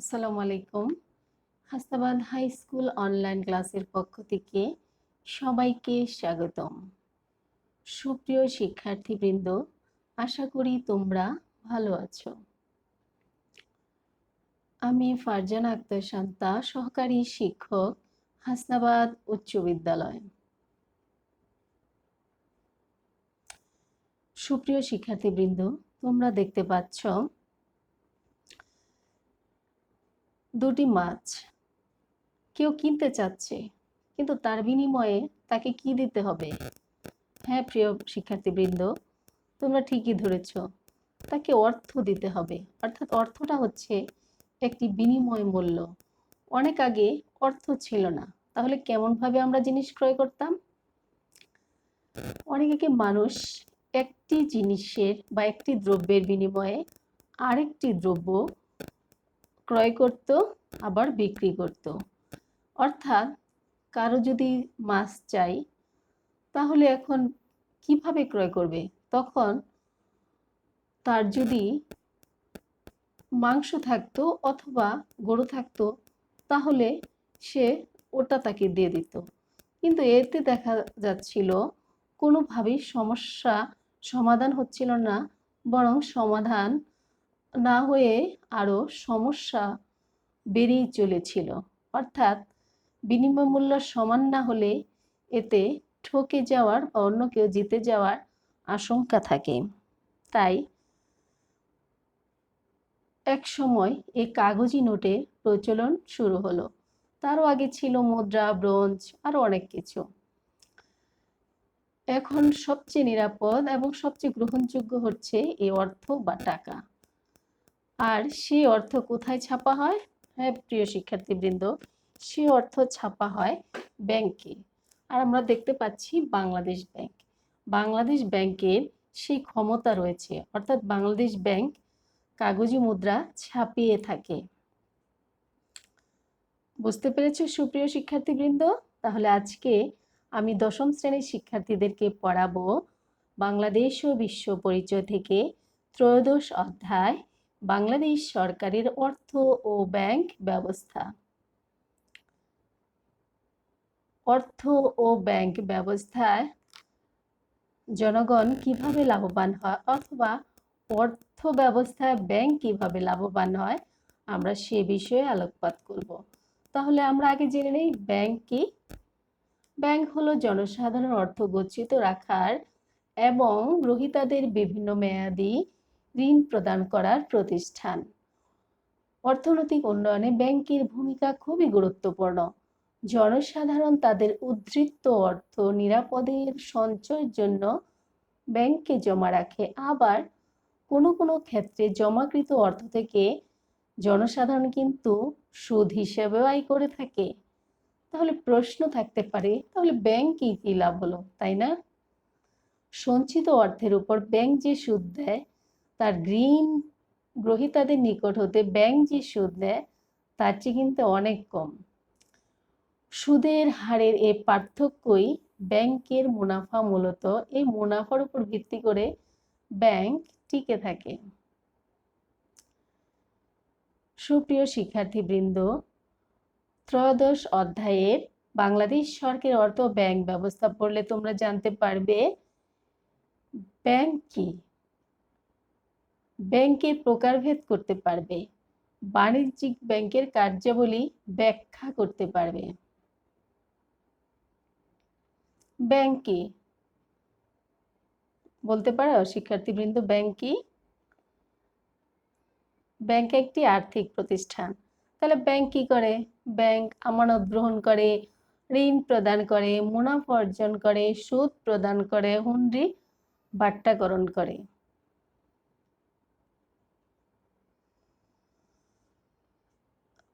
আসসালামু আলাইকুম। হাস্তাবাদ high school online ক্লাসের পক্ষ থেকে সবাইকে স্বাগতম। সুপ্রিয় শিক্ষার্থীবৃন্দ, আশা করি তোমরা ভালো আছো। আমি ফারজানা আক্তার শান্তা, সহকারী শিক্ষক হাসনাবাদ উচ্চ বিদ্যালয়। সুপ্রিয় শিক্ষার্থীবৃন্দ, তোমরা দেখতে পাচ্ছ দুটি মাছ। কেউ কিনতে চাচ্ছে, কিন্তু তার বিনিময়ে তাকে কি দিতে হবে? হ্যাঁ প্রিয় শিক্ষার্থীবৃন্দ, তোমরা ঠিকই ধরেছ, তাকে অর্থ দিতে হবে। অর্থাৎ অর্থটা হচ্ছে একটি বিনিময় মূল্য। অনেক আগে অর্থ ছিল না, তাহলে কেমনভাবে আমরা জিনিস ক্রয় করতাম? অনেক আগে মানুষ একটি জিনিসের বা একটি দ্রব্যের বিনিময়ে আরেকটি দ্রব্য ক্রয় করত, আবার বিক্রি করত। অর্থাৎ কারও যদি মাছ চাই, তাহলে এখন কীভাবে ক্রয় করবে? তখন তার যদি মাংস থাকতো অথবা গরু থাকতো, তাহলে সে ওটা তাকে দিয়ে দিত। কিন্তু এতে দেখা যাচ্ছিল, কোনোভাবেই সমস্যা, সমাধান হচ্ছিল না, বরং সমাধান না হয়ে আরও সমস্যা বেড়েই চলেছিল। অর্থাৎ বিনিময় মূল্য সমান না হলে এতে ঠকে যাওয়ার বা অন্য কেউ জিতে যাওয়ার আশঙ্কা থাকে। তাই এক সময় এই কাগজি নোটের প্রচলন শুরু হলো। তারও আগে ছিল মুদ্রা, ব্রোঞ্জ আরও অনেক কিছু। এখন সবচেয়ে নিরাপদ এবং সবচেয়ে গ্রহণযোগ্য হচ্ছে এই অর্থ বা টাকা। আর সেই অর্থ কোথায় ছাপা হয়? হ্যাঁ প্রিয় শিক্ষার্থীবৃন্দ, সে অর্থ ছাপা হয় ব্যাংকে। আর আমরা দেখতে পাচ্ছি বাংলাদেশ ব্যাংক। বাংলাদেশ ব্যাংকের সেই ক্ষমতা রয়েছে। অর্থাৎ বাংলাদেশ ব্যাংক কাগজি মুদ্রা ছাপিয়ে থাকে। বুঝতে পেরেছ, সুপ্রিয় শিক্ষার্থীবৃন্দ? তাহলে আজকে আমি দশম শ্রেণির শিক্ষার্থীদেরকে পড়াবো বাংলাদেশ ও বিশ্ব পরিচয় থেকে ত্রয়োদশ অধ্যায় বাংলাদেশ সরকারের অর্থ ও ব্যাংক ব্যবস্থা। অর্থ ও ব্যাংক ব্যবস্থায় জনগণ কীভাবে লাভবান হয় অথবা অর্থ ব্যবস্থায় ব্যাংক কীভাবে লাভবান হয়, আমরা সে বিষয়ে আলোকপাত করব। তাহলে আমরা আগে জেনে নেই ব্যাংক কি? ব্যাংক হলো জনসাধারণ অর্থ গচ্ছিত রাখার এবং গ্রহীতাদের বিভিন্ন মেয়াদি ঋণ প্রদান করার প্রতিষ্ঠান। অর্থনৈতিক উন্নয়নে ব্যাংকের ভূমিকা খুবই গুরুত্বপূর্ণ। জনসাধারণ তাদের উদ্ধৃত অর্থ নিরাপদের সঞ্চয়ের জন্য ব্যাংকে জমা রাখে। আবার কোনো কোনো ক্ষেত্রে জমাকৃত অর্থ থেকে জনসাধারণ কিন্তু সুদ হিসেবেও আয় করে থাকে। তাহলে প্রশ্ন থাকতে পারে, তাহলে ব্যাংকই কি লাভ হলো, তাই না? সঞ্চিত অর্থের উপর ব্যাংক যে সুদ দেয় তার ঋণ গ্রহীতাদের নিকট হতে ব্যাংক যে সুদ দেয় তার চেয়ে কিন্তু অনেক কম। সুদের হারের এ পার্থক্যই ব্যাংকের মুনাফা মূলত। এই মুনাফার উপর ভিত্তি করে ব্যাংক টিকে থাকে। সুপ্রিয় শিক্ষার্থীবৃন্দ, ত্রয়োদশ অধ্যায়ের বাংলাদেশ সরকারের অর্থ ব্যাংক ব্যবস্থা পড়লে তোমরা জানতে পারবে, ব্যাংক কি? ব্যাংকের প্রকারভেদ করতে পারবে। বাণিজ্যিক ব্যাংকের কার্যাবলী ব্যাখ্যা করতে পারবে। ব্যাংক কি বলতে পারো, শিক্ষার্থীবৃন্দ, ব্যাংক কি ব্যাংক একটি আর্থিক প্রতিষ্ঠান। তাহলে ব্যাংক কি করে? ব্যাংক আমানত গ্রহণ করে, ঋণ প্রদান করে, মুনাফা অর্জন করে, সুদ প্রদান করে, হুন্ডি বাট্টাকরণ করে।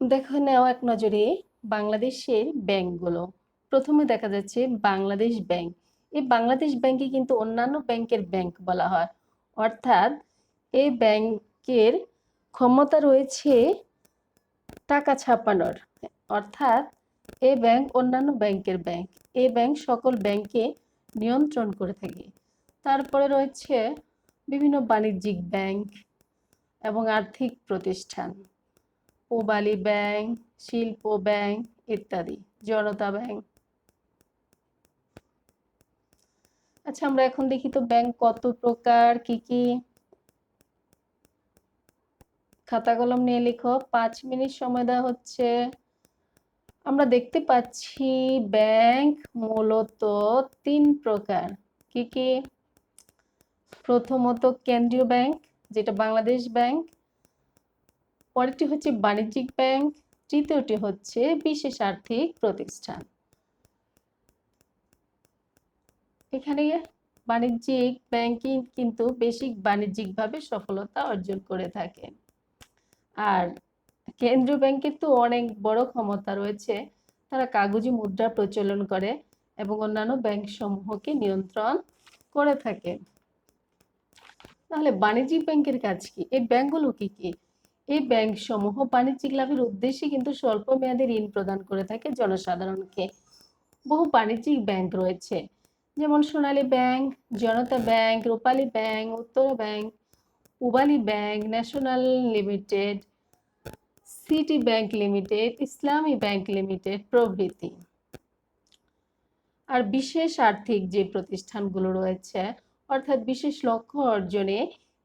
দেখো নেওয়া এক নজরে বাংলাদেশের ব্যাংকগুলো। প্রথমে দেখা যাচ্ছে বাংলাদেশ ব্যাংক। এই বাংলাদেশ ব্যাংকে কিন্তু অন্যান্য ব্যাংকের ব্যাংক বলা হয়। অর্থাৎ এই ব্যাংকের ক্ষমতা রয়েছে টাকা ছাপানোর। অর্থাৎ এই ব্যাংক অন্যান্য ব্যাংকের ব্যাংক। এই ব্যাংক সকল ব্যাংকে নিয়ন্ত্রণ করে থাকে। তারপরে রয়েছে বিভিন্ন বাণিজ্যিক ব্যাংক এবং আর্থিক প্রতিষ্ঠান। পূবালী ব্যাংক, শিল্প ব্যাংক ইত্যাদি, জনতা ব্যাংক। আচ্ছা আমরা এখন দেখি তো ব্যাংক কত প্রকার, কি কি? খাতা কলম নিয়ে লিখো, পাঁচ মিনিট সময় দেওয়া হচ্ছে। আমরা দেখতে পাচ্ছি ব্যাংক মূলত তিন প্রকার। কি কি? প্রথমত কেন্দ্রীয় ব্যাংক, যেটা বাংলাদেশ ব্যাংক পরেরটি হচ্ছে বাণিজ্যিক ব্যাংক, তৃতীয়টি হচ্ছে বিশেষ আর্থিক প্রতিষ্ঠান। এখানে বাণিজ্যিক ব্যাংকিং কিন্তু বেশি বাণিজ্যিকভাবে সফলতা অর্জন করে থাকে। আর কেন্দ্রীয় ব্যাংকের তো অনেক বড় ক্ষমতা রয়েছে, তারা কাগজি মুদ্রা প্রচলন করে এবং অন্যান্য ব্যাংক সমূহকে নিয়ন্ত্রণ করে থাকে। তাহলে বাণিজ্যিক ব্যাংকের কাজ কি? এই ব্যাংকগুলো কি কি? এই ব্যাংক সমূহ বাণিজ্যিক লাভের উদ্দেশ্যে কিন্তু স্বল্প মেয়াদী ঋণ প্রদান করে থাকে জনসাধারণকে। বহু বাণিজ্যিক ব্যাংক রয়েছে, যেমন Sonali bank, Janata bank, Rupali bank, Uttara bank Pubali bank, national limited, city bank limited, Islami bank limited প্রভৃতি। আর বিশেষ আর্থিক যে প্রতিষ্ঠানগুলো রয়েছে, অর্থাৎ বিশেষ লক্ষ্য অর্জনে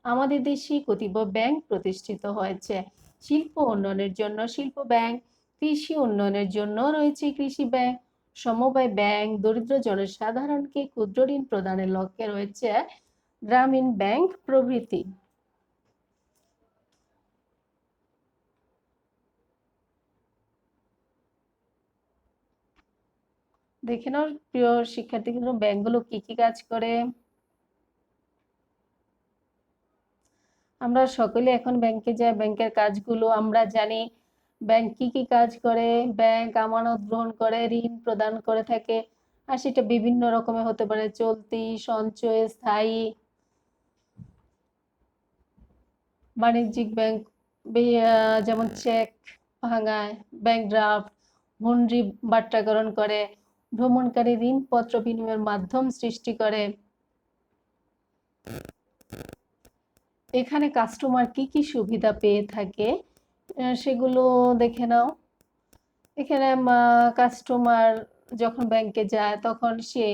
আমাদের দেশে কতিপয় ব্যাংক প্রতিষ্ঠিত হয়েছে। শিল্প উন্নয়নের জন্য শিল্প ব্যাংক কৃষি উন্নয়নের জন্য রয়েছে কৃষি ব্যাংক সমবায় ব্যাংক দরিদ্র জনসাধারণকে ক্ষুদ্র ঋণ প্রদানের লক্ষ্যে রয়েছে গ্রামীণ ব্যাংক প্রভৃতি। দেখে নাও প্রিয় শিক্ষার্থী ব্যাংকগুলো কি কি কাজ করে? আমরা সকলে এখন ব্যাংকে যাই, ব্যাংকের কাজগুলো আমরা জানি। ব্যাংক কি কি কাজ করে, ব্যাংক আমানত গ্রহণ করে, ঋণ প্রদান করে থাকে, আর সেটা বিভিন্ন রকমের হতে পারে, চলতি, সঞ্চয়, স্থায়ী। বাণিজ্যিক ব্যাংক যেমন চেক ভাঙায়, ব্যাংক ড্রাফট হুন্ডি বাট্টাকরণ করে, ভ্রমণকারী ঋণপত্র বিনিময়ের মাধ্যম সৃষ্টি করে। এখানে কাস্টমার কি কি সুবিধা পেয়ে থাকে সেগুলো দেখে নাও। এখানে কাস্টমার যখন ব্যাংকে যায়, তখন সে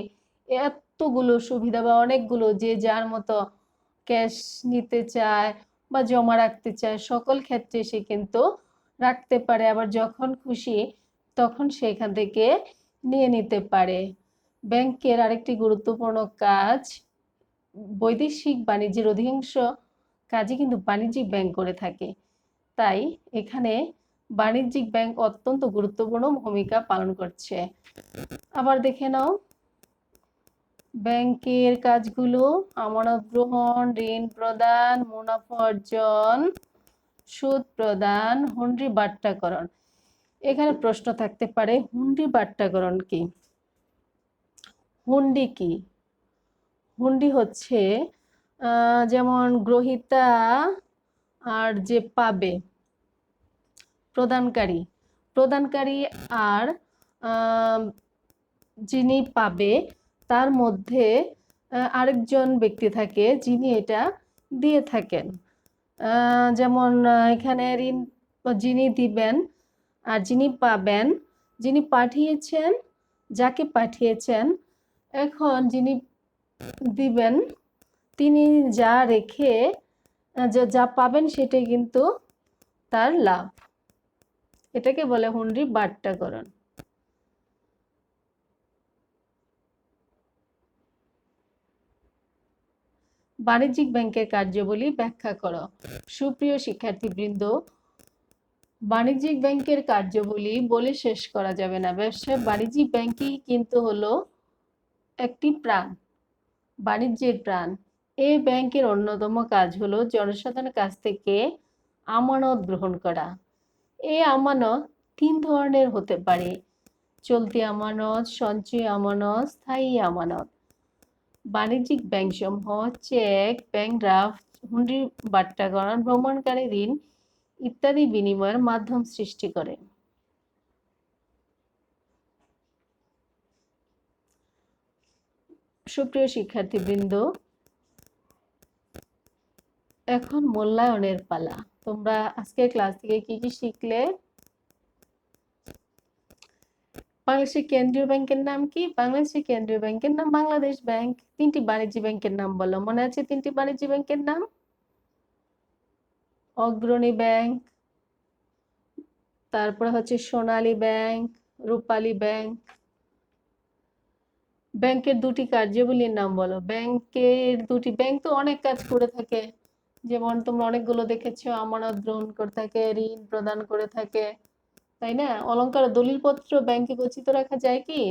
এতগুলো সুবিধা বা অনেকগুলো যে যার মতো ক্যাশ নিতে চায় বা জমা রাখতে চায়, সকল ক্ষেত্রে সে কিন্তু রাখতে পারে। আবার যখন খুশি, তখন সেখান থেকে নিয়ে নিতে পারে। ব্যাংকের আরেকটি গুরুত্বপূর্ণ কাজ বৈদেশিক বাণিজ্যের অধিকাংশ কাজই কিন্তু বাণিজ্যিক ব্যাংক করে থাকে। তাই এখানে বাণিজ্যিক ব্যাংক অত্যন্ত গুরুত্বপূর্ণ ভূমিকা পালন করছে। আবার দেখে নাও, ব্যাংকের কাজগুলো আমানত গ্রহণ ঋণ প্রদান, মুনাফা অর্জন, সুদ প্রদান, হুন্ডি বাট্টাকরণ। এখানে প্রশ্ন থাকতে পারে, হুন্ডি বাট্টাকরণ কি? হুন্ডি কি? হুন্ডি হচ্ছে যেমন গ্রহিতা আর যে পাবে, প্রদানকারী। প্রদানকারী আর যিনি পাবে, তার মধ্যে আরেকজন ব্যক্তি থাকে যিনি এটা দিয়ে থাকেন। যেমন এখানে ঋণ, যিনি দিবেন আর যিনি পাবেন, যিনি পাঠিয়েছেন, যাকে পাঠিয়েছেন, এখন যিনি দিবেন তিনি যা রেখে যা পাবেন সেটাই কিন্তু তার লাভ। এটাকে বলে হুন্ডি বাট্টাকরণ বাণিজ্যিক ব্যাংকের কার্যাবলী ব্যাখ্যা করো। সুপ্রিয় শিক্ষার্থীবৃন্দ, বাণিজ্যিক ব্যাংকের কার্যাবলী বলে শেষ করা যাবে না। ব্যবসায় বাণিজ্যিক ব্যাংকই কিন্তু হলো একটি প্রাণ, বাণিজ্যের প্রাণ। এই ব্যাংকের অন্যতম কাজ হলো জনসাধারণের কাছ থেকে আমানত গ্রহণ করা। এই আমানত তিন ধরনের হতে পারে। চলতি আমানত, সঞ্চয় আমানত, স্থায়ী আমানত। বাণিজ্যিক ব্যাংক সমূহ চেক, ব্যাংক ড্রাফট, হুন্ডি বাট্টাকরণ ভ্রমণকারী ঋণ ইত্যাদি বিনিময়ের মাধ্যম সৃষ্টি করে। সুপ্রিয় শিক্ষার্থীবৃন্দ এখন মূল্যায়নের পালা। তোমরা আজকের ক্লাস থেকে কি কি শিখলে? বাংলাদেশের কেন্দ্রীয় ব্যাংকের নাম কি? বাংলাদেশের কেন্দ্রীয় ব্যাংকের নাম বাংলাদেশ ব্যাংক। তিনটি বাণিজ্য ব্যাংকের নাম বলো। মনে আছে তিনটি বাণিজ্য ব্যাংকের নাম? অগ্রণী ব্যাংক, তারপরে হচ্ছে সোনালী ব্যাংক, রূপালী ব্যাংক। ব্যাংকের দুটি কার্যাবলীর নাম বলো। ব্যাংকের দুটি, ব্যাংক তো অনেক কাজ করে থাকে। যেমন তোমরা অনেকগুলো দেখেছ, আমানত গ্রহণ করে থাকে, ঋণ প্রদান করে থাকে, তাই না? অলংকার ও দলিলপত্র ব্যাংকে গচ্ছিত রাখা যায় কি?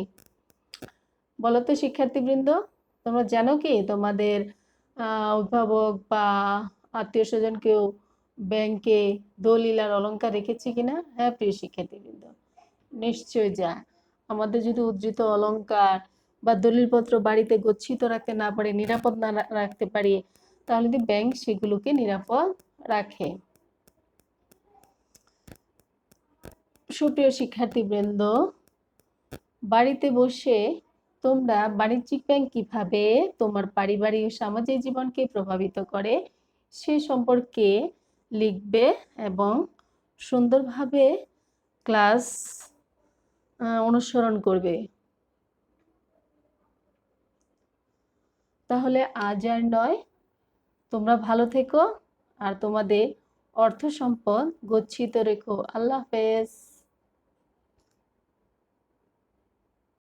বলো তো শিক্ষার্থীবৃন্দ, তোমরা জানো কি? তোমাদের অভিভাবক বা আত্মীয় স্বজন কেউ ব্যাংকে দলিল আর অলংকার রেখেছে কিনা? হ্যাঁ প্রিয় শিক্ষার্থীবৃন্দ নিশ্চয় যা। আমাদের যদি উদ্ধৃত অলংকার বা দলিলপত্র বাড়িতে গচ্ছিত রাখতে না পারি, নিরাপদ না রাখতে পারি তাহলে ব্যাংক সেগুলোকে নিরাপদ রাখে। সুপ্রিয় শিক্ষার্থীবৃন্দ, বাড়িতে বসে তোমরা বাণিজ্যিক ব্যাংক কীভাবে তোমার পারিবারিক সামাজিক জীবনকে প্রভাবিত করে সে সম্পর্কে লিখবে এবং সুন্দরভাবে ক্লাস অনুসরণ করবে। তাহলে আজ আর নয়। তোমরা ভালো থেকো আর তোমাদের অর্থ সম্পদ গচ্ছিত রেখো। আল্লাহ হাফেজ।